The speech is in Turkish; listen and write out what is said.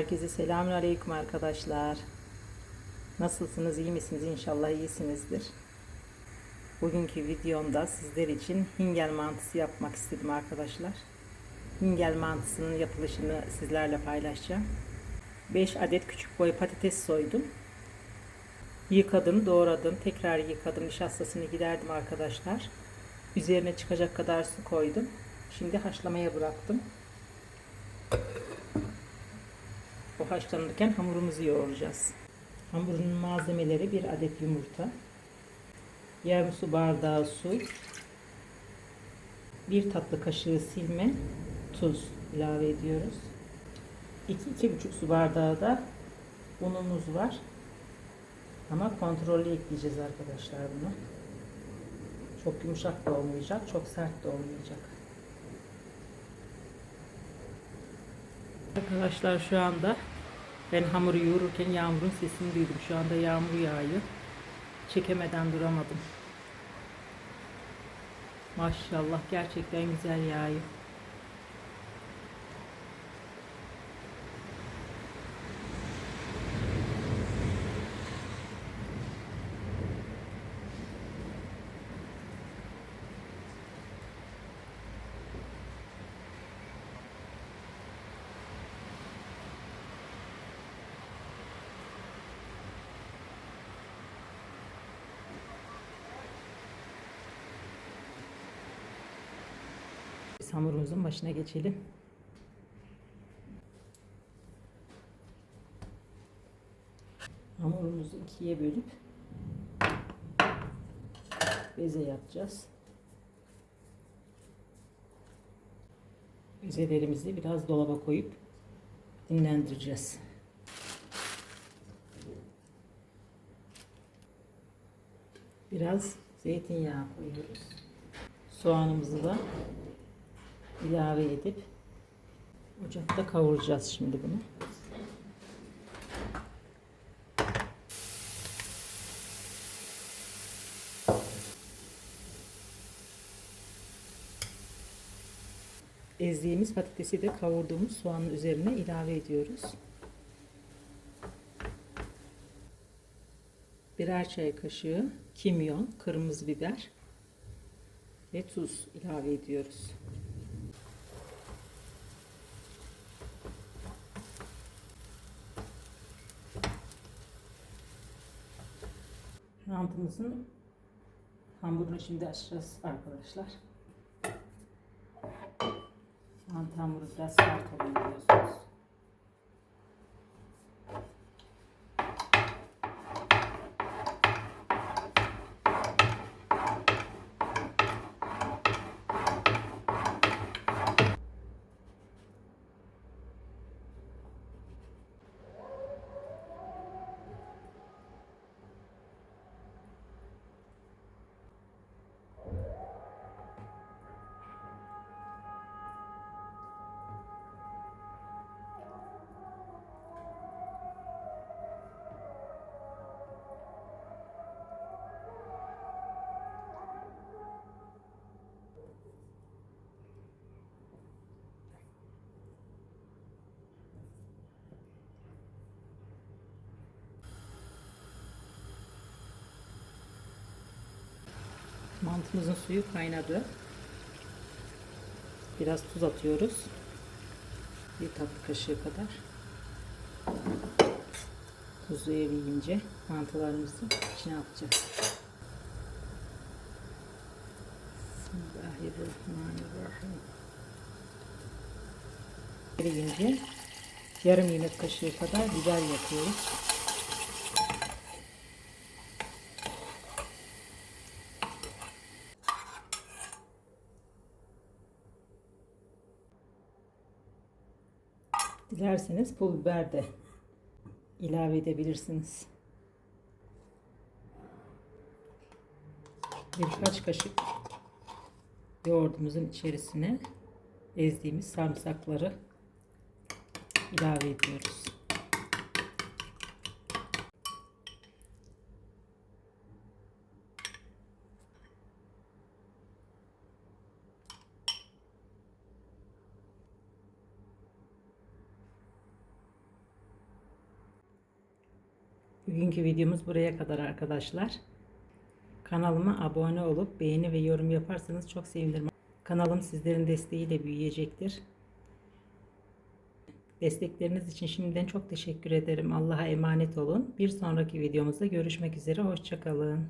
Herkese selamun aleyküm arkadaşlar. Nasılsınız, iyi misiniz? İnşallah iyisinizdir. Bugünkü videomda sizler için hingel mantısı yapmak istedim arkadaşlar. Hingel mantısının yapılışını sizlerle paylaşacağım. 5 adet küçük boy patates soydum. Yıkadım, doğradım, tekrar yıkadım, nişastasını giderdim arkadaşlar. Üzerine çıkacak kadar su koydum. Şimdi haşlamaya bıraktım. Bu haşlanırken hamurumuzu yoğuracağız. Hamurun malzemeleri bir adet yumurta, yarım su bardağı su, bir tatlı kaşığı silme, tuz ilave ediyoruz. 2-2,5 su bardağı da unumuz var. Ama kontrollü ekleyeceğiz arkadaşlar bunu. Çok yumuşak da olmayacak, çok sert de olmayacak. Arkadaşlar şu anda ben hamuru yoğururken yağmurun sesini duydum. Şu anda yağmur yağıyor. Çekemeden duramadım. Maşallah gerçekten güzel yağıyor. Biz hamurumuzun başına geçelim. Hamurumuzu ikiye bölüp beze yapacağız. Bezelerimizi biraz dolaba koyup dinlendireceğiz. Biraz zeytinyağı koyuyoruz. Soğanımızı da ilave edip ocakta kavuracağız şimdi bunu. Ezdiğimiz patatesi de kavurduğumuz soğanın üzerine ilave ediyoruz. Birer çay kaşığı kimyon, kırmızı biber ve tuz ilave ediyoruz. Mantımızın hamurunu şimdi açacağız arkadaşlar. Mantı hamuru biraz sert oluyor biliyorsunuz. Mantımızın suyu kaynadı. Biraz tuz atıyoruz. Bir tatlı kaşığı kadar. Tuzu eriyince mantılarımızı içine atacağız. Bismillahirrahmanirrahim. Eriyince yarım yemek kaşığı kadar biber yapıyoruz. Dilerseniz pul biber de ilave edebilirsiniz. Birkaç kaşık yoğurdumuzun içerisine ezdiğimiz sarımsakları ilave ediyoruz. Bugünkü videomuz buraya kadar arkadaşlar. Kanalıma abone olup beğeni ve yorum yaparsanız çok sevinirim. Kanalım sizlerin desteğiyle büyüyecektir. Destekleriniz için şimdiden çok teşekkür ederim. Allah'a emanet olun. Bir sonraki videomuzda görüşmek üzere. Hoşçakalın.